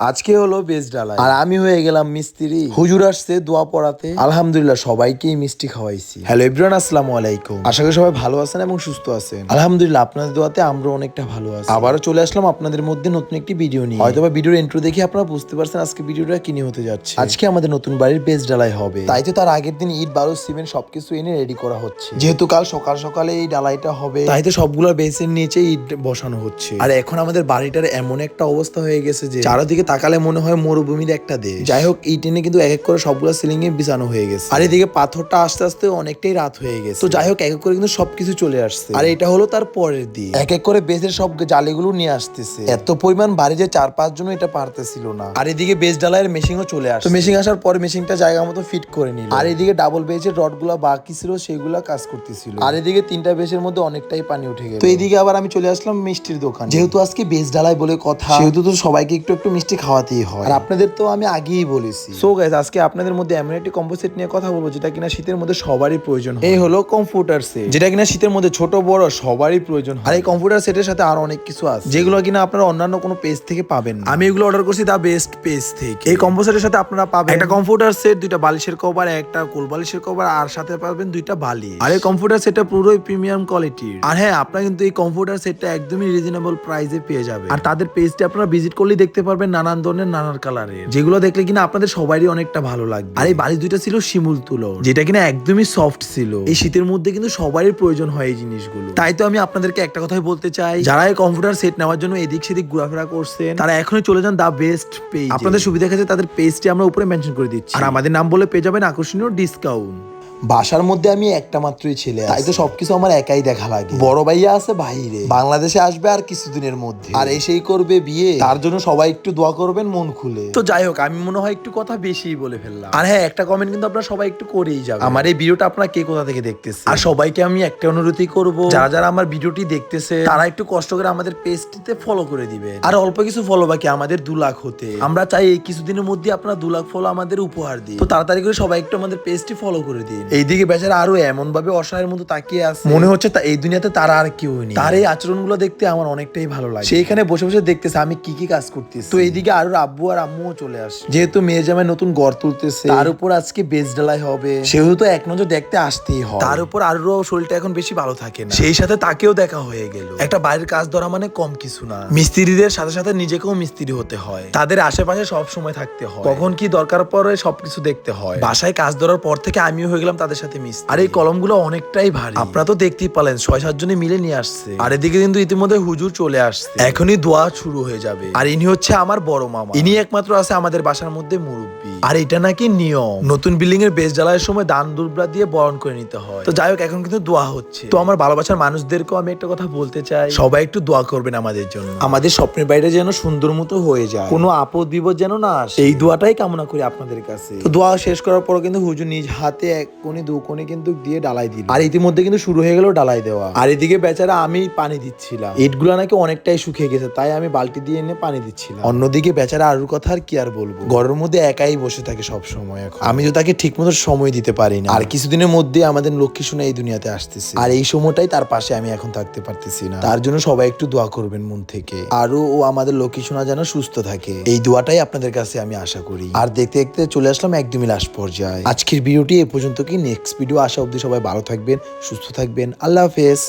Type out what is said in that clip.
আজকে হলো বেজ ডালাই আর আমি হয়ে গেলাম মিস্ত্রি। হুজুর আসছে দোয়া পড়াতে। আলহামদুলিল্লাহ সবাইকেই মিষ্টি খাওয়াইছি। হ্যালো এভরিওয়ান আসসালামু আলাইকুম। আশা করি সবাই ভালো আছেন এবং সুস্থ আছেন। আলহামদুলিল্লাহ আপনাদের দোয়াতে আমরা অনেকটা ভালো আছি। আবারও চলে আসলাম আপনাদের মধ্যে নতুন একটি ভিডিও নিয়ে। হয়তো বা ভিডিওর ইন্ট্রো দেখে আপনারা বুঝতে পারছেন আজকে ভিডিওটা কি নিয়ে হতে যাচ্ছে। আজকে আমাদের নতুন বাড়ির বেজ ডালাই হবে। তাই তো তার আগের দিন ইট বালু সিমেন্ট সবকিছু এনে রেডি করা হচ্ছে। যেহেতু কাল সকাল সকালে এই ডালাইটা হবে। তাই তো সবগুলো বেসের নিচে ইট বসানো হচ্ছে। আর এখন আমাদের বাড়িটার এমন একটা অবস্থা হয়ে গেছে যে চারদিকে তাকালে মনে হয় মরুভূমির একটা দেশ। যাই হোক এই এনে কিন্তু এক এক করে সবগুলো সিলিং এ বিছানো হয়ে গেছে। আর এদিকে পাথরটা আস্তে আস্তে অনেকটাই রাত হয়ে গেছে। তো যাই হোক এক এক করে কিন্তু সবকিছু চলে আসছে। আর এটা হলো তার পরের দিন। এক এক করে বেজের সব জালিগুলো নিয়ে আসতেছে। এত পরিমাণ বাড়ি যে চার পাঁচ জন এটা পারতেছিল না। আর এদিকে বেজ ডালাইয়ের মেশিনও চলে আসে তো মেশিন আসার পরে মেশিনটা জায়গা মতো ফিট করে নিল। আর এদিকে ডাবল বেজের রডগুলা বাকি ছিল, সেগুলা কাজ করতেছিল। আর এদিকে তিনটা বেজের মধ্যে অনেকটাই পানি উঠে গেল। তো এদিকে আবার আমি চলে আসলাম মিষ্টির দোকান। যেহেতু আজকে বেজ ডালাই বলে কথা, সেহেতু তো সবাইকে একটু একটু মিষ্টি খাওয়াতেই হয়। আর আপনাদের তো আমি আগেই বলেছি। সো গাইজ আজকে আপনাদের মধ্যে এমন একটি কম্পোসিট নিয়ে কথা বলব যেটা কিনা শীতের মধ্যে সবারই প্রয়োজন এই হলো কম্পিউটার সেট যেটা কিনা শীতের মধ্যে ছোট বড় সবারই প্রয়োজন আর এই কম্পিউটার সেটের সাথে আরও অনেক কিছু আছে। যেগুলো কিনা আপনারা অন্যান্য কোনো পেজ থেকে পাবেন আমি এগুলো অর্ডার করছি দা বেস্ট পেজ থেকে। এই কম্পোসিটের সাথে আপনারা পাবেন একটা কম্পিউটার সেট দুইটা বালিশের কভার একটা কোল বালিশের কভার আর সাথে পাবেন দুইটা বালি আর এই কম্পিউটার সেটটা পুরোই প্রিমিয়াম কোয়ালিটির আর হ্যাঁ আপনারা কিন্তু এই কম্পিউটার সেটটা একদমই রিজনেবল প্রাইসে পেয়ে যাবেন। আর তাদের পেজটা আপনারা ভিজিট করলেই দেখতে পারবেন নানান ধরনের নানান কালারের। যেগুলো দেখলে কিনা আপনাদের সবারই অনেকটা ভালো লাগবে। আর এই বালিশ দুইটা ছিল শিমুল তুলো যেটা কিনা একদমই সফট ছিল। এই শীতের মধ্যে কিন্তু সবারই প্রয়োজন হয় এই জিনিসগুলো। তাই তো আমি আপনাদেরকে একটা কথাই বলতে চাই যারা এই কম্পিউটার সেট নেওয়ার জন্য এদিক সেদিক ঘোরাফেরা করছেন তারা এখনই চলে যান দা বেস্ট পেজ আপনাদের সুবিধা ক্ষেত্রে তাদের পেজটি আমরা উপরে মেনশন করে দিচ্ছি। আর আমাদের নাম বলে পেয়ে যাবেন আকর্ষণীয় ডিসকাউন্ট বাসার মধ্যে আমি একটা মাত্রই ছেলে তাই তো সবকিছু আমার একাই দেখা লাগে। বড় ভাইয়া আছে বাইরে। বাংলাদেশে আসবে আর কিছুদিনের মধ্যে। আর এসেই করবে বিয়ে। তার জন্য সবাই একটু দোয়া করবেন মন খুলে। তো যাই হোক আমি মনে হয় একটু কথা বেশিই বলে ফেললাম। আর হ্যাঁ একটা কমেন্ট কিন্তু আপনারা সবাই একটু করেই যাবেন। আমার এই ভিডিওটা আপনারা কে কোথা থেকে দেখতেছে আর সবাইকে আমি একটা অনুরোধই করব যারা যারা আমার ভিডিওটি দেখতেছে তারা একটু কষ্ট করে আমাদের পেজটিতে ফলো করে দিবে আর অল্প কিছু ফলো বাকি আমাদের দু লাখ হতে। আমরা চাই এই কিছুদিনের মধ্যে আপনারা দু লাখ ফলো আমাদের উপহার দিন। তো তাড়াতাড়ি করে সবাই একটু আমাদের পেজটি ফলো করে দিন। এইদিকে বেচারা আরও এমন ভাবে অসহায়ের মতো তাকিয়ে আছে। মনে হচ্ছে এই দুনিয়াতে তারা আর কেউ নেই। তার এই আচরণগুলো দেখতে আমার অনেকটাই ভালো লাগে। সেইখানে বসে বসে দেখতেছে আমি কি কি কাজ করতেছি। তো এইদিকে আরও আব্বু আর আম্মুও চলে আসে। যেহেতু মেয়ে জামাই নতুন গড় তুলতেছে। তার উপর আজকে বেজ ডালাই হবে। সেহেতু তো এক নজর দেখতে আসতেই হয়। তার উপর আরও শরীরটা এখন বেশি ভালো থাকে না। সেই সাথে তাকেও দেখা হয়ে গেল। একটা বাড়ির কাজ ধরা মানে কম কিছু না। মিস্ত্রিদের সাথে সাথে নিজেকেও মিস্ত্রি হতে হয়। তাদের আশেপাশে সব সময় থাকতে হয়। কখন কি দরকার পড়ে সবকিছু দেখতে হয়। বাসায় কাজ ধরার পর থেকে আমিও হয়ে গেলাম তাদের সাথে মিস আর এই কলমগুলো অনেকটাই ভারী। আপনারা তো দেখতেই পালেন, ছয়, সাত জনে মিলে নিয়ে আসছে। আর এদিকে কিন্তু ইতিমধ্যে হুজুর চলে আসছে। এখনই দোয়া শুরু হয়ে যাবে। আর ইনি হচ্ছে আমার বড় মামা। ইনি একমাত্র আছে আমাদের বাসার মধ্যে মুরব্বী। আর এটা নাকি নিয়ম। নতুন বিল্ডিং এর বেশ জ্বালার সময় দান দুর্বরা দিয়ে বরণ করে নিতে হয়। তো যাই হোক, এখন কিন্তু দোয়া হচ্ছে। তো আমার ভালোবাসার মানুষদেরকেও আমি একটা কথা বলতে চাই। সবাই একটু দোয়া করবেন আমাদের জন্য। আমাদের স্বপ্নের বাইরে যেন সুন্দর মতো হয়ে যায়। কোনো আপদ বিপদ যেন না আসে। এই দোয়াটাই কামনা করি আপনাদের কাছে। তো দোয়া শেষ করার পর কিন্তু হুজুর নিজ হাতে এক কোণে, দু কোণে কিন্তু দিয়ে ডালাই দিল। আর ইতিমধ্যে কিন্তু শুরু হয়ে গেল ডালাই দেওয়া। আর এদিকে বেচারা আমি পানি দিচ্ছিলাম। ইটগুলো নাকি অনেকটাই শুকিয়ে গেছে, তাই আমি বালতি দিয়ে এনে পানি দিচ্ছিলাম। অন্যদিকে বেচারা আরুর কথা আর কি আর বলব? ঘরের মধ্যে একাই বসে থাকে সব সময় এখন। আমি তো তাকে ঠিক মতো সময় দিতে পারি না। আর কিছুদিনের মধ্যে আমাদের লক্ষ্মী শুনে এই দুনিয়াতে আসতেছে। আর এই সময়টাই তার পাশে আমি এখন থাকতে পারতেছি না। তার জন্য সবাই একটু দোয়া করবেন মন থেকে। আরও ও আমাদের লক্ষ্মী শোনা যেন সুস্থ থাকে। এই দোয়াটাই আপনাদের কাছে আমি আশা করি। আর দেখতে দেখতে চলে আসলাম একদমই লাস্ট পর্যায়ে। আজকের ভিডিওটি এ পর্যন্ত কি? নেক্সট ভিডিও আসা অবধি সবাই ভালো থাকবেন সুস্থ থাকবেন। আল্লাহ হাফেজ।